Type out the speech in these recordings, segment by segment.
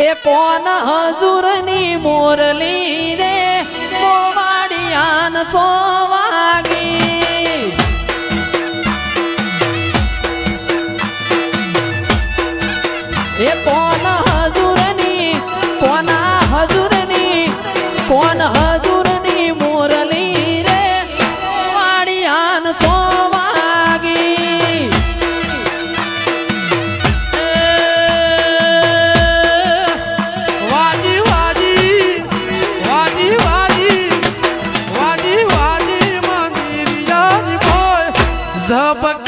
એ કોણ હજુરની મોરલી રે? મોવાડિયાન સો વાગી مذهب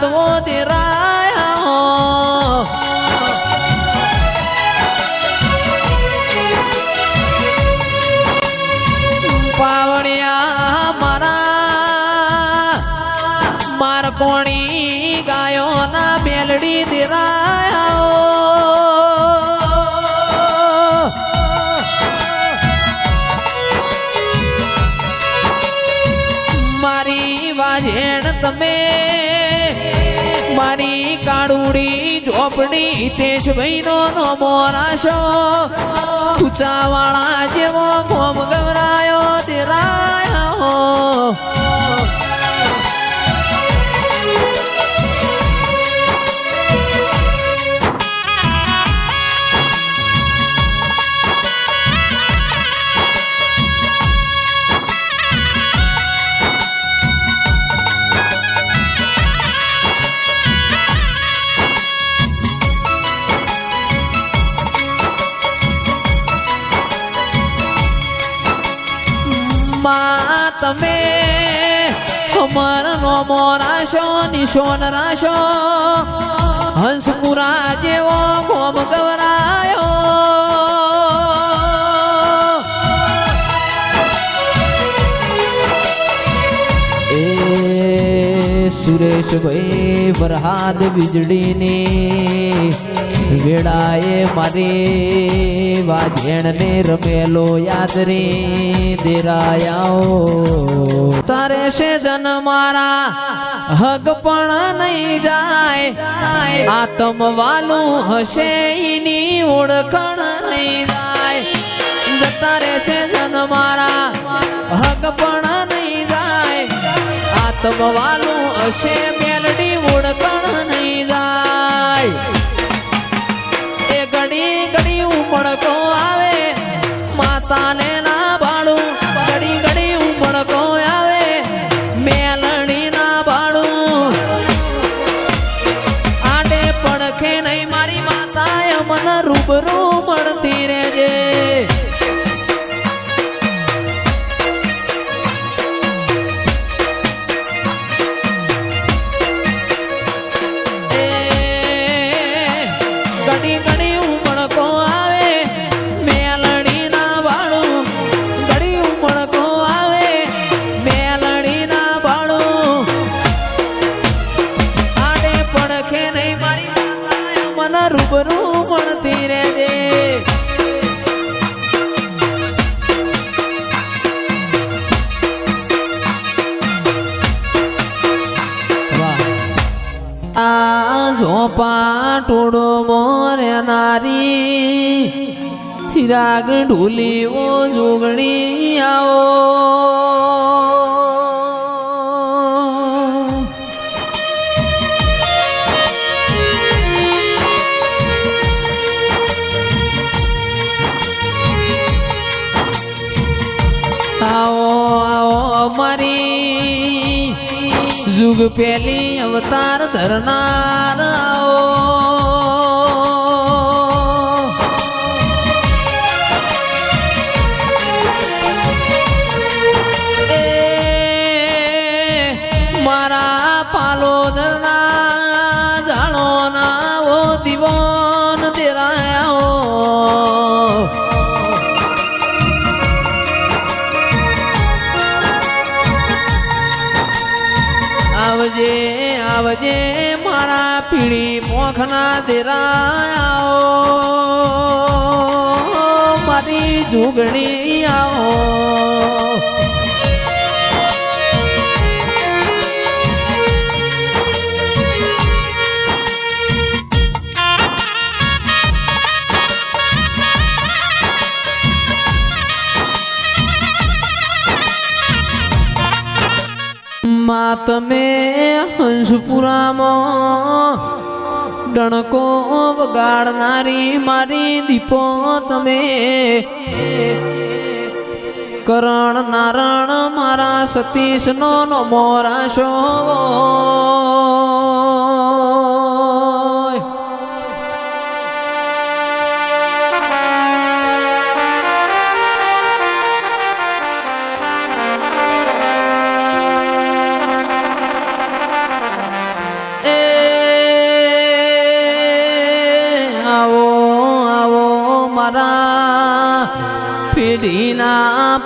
હંગાતવો દેરાયા પાવણિયા મારા માર કોણી ગાયોના બેલડી દિરાયા ઝોપડી હિતેશભાઈ નો મોરાશો ઊંચાવાળા જેવો મોમ ગવરાયો તેરાયો માં તમે અમર મોરાશો નિશોન રાશો હંસપુરા જેવો ગોમ ગવરાયો. સુરેશભાઈ વરહાદ વીજળીની વેળાએ મારી વાજેણને રમેલો યાદ રે તારે છે જન મારા હગ પણ નહીં જાય, આતમ વાલું હશે એની ઓળખણ નહીં જાય. જતા રહેશે જન મારા હગ પણ નહીં આતમ વાલું હશે મેલડી ઓળખણ નહીં જાય. એ ઘડી ઘડી ઉમળકો આવે માતાને ઝોપા ટોડો મોરે નારી. ચિરાગ ઢોલી ઓ જોગણી આવો. જુગ પેલી અવતાર ધરનાર આવો આવજે આવજે મારા પીળી મોખના દેરાઓ મારી જુગણી આવો. ડણકો વગાડનારી મારી દીપો તમે. કરણ નારણ મારા સતીશનો નમો રાશો.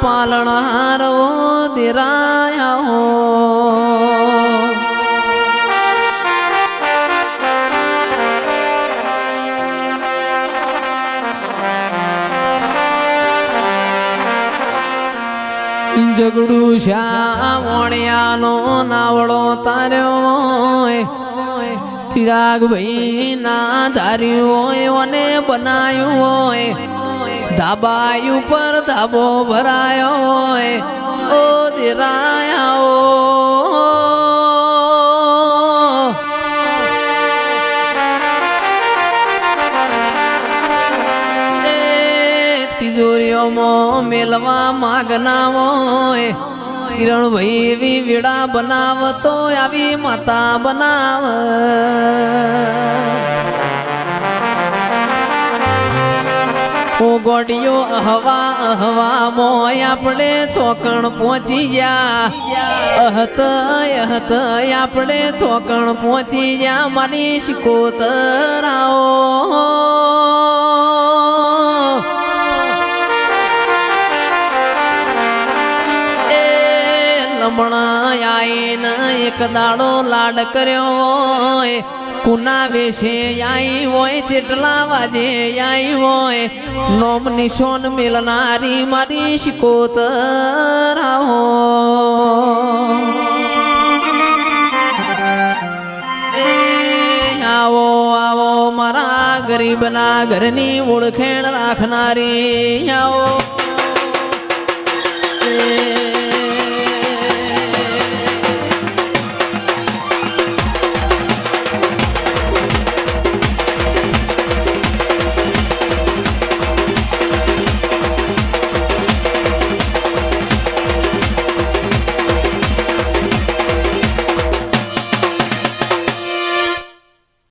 પાલણહારો દિરાયા. હો જગડું શ્યાવણિયાનો વણિયાનો નાવડો તાર્યો ચિરાગ ભાઈ ના ધાર્યું હોય અને બનાવ્યું હોય. ધાબા ઉપર ધાબો ભરાયો હોય. ઓ દિરાયા તિજોરીઓમાં મેલવા માગના હોય. કિરણ ભાઈ એવી વીડા બનાવતો, આવી માતા બનાવ. ઓ ગોડિયો અહવા અહવા મોય આપણે ચોકણ પહોંચી ગયા. અહત અહત આપણે ચોકણ પહોંચી ગયા મારી શિકોતરાઓ. એ લમણા આઈને એક દાડો લાડ કર્યો કુના વેશે આઈ હોય ચેટલા વાજે આઈ હોય નોમ નિશોન મિલનારી મારી શિકોતર આવો. આવો મારા ગરીબના ઘરની ઓળખેણ રાખનારી, આવો.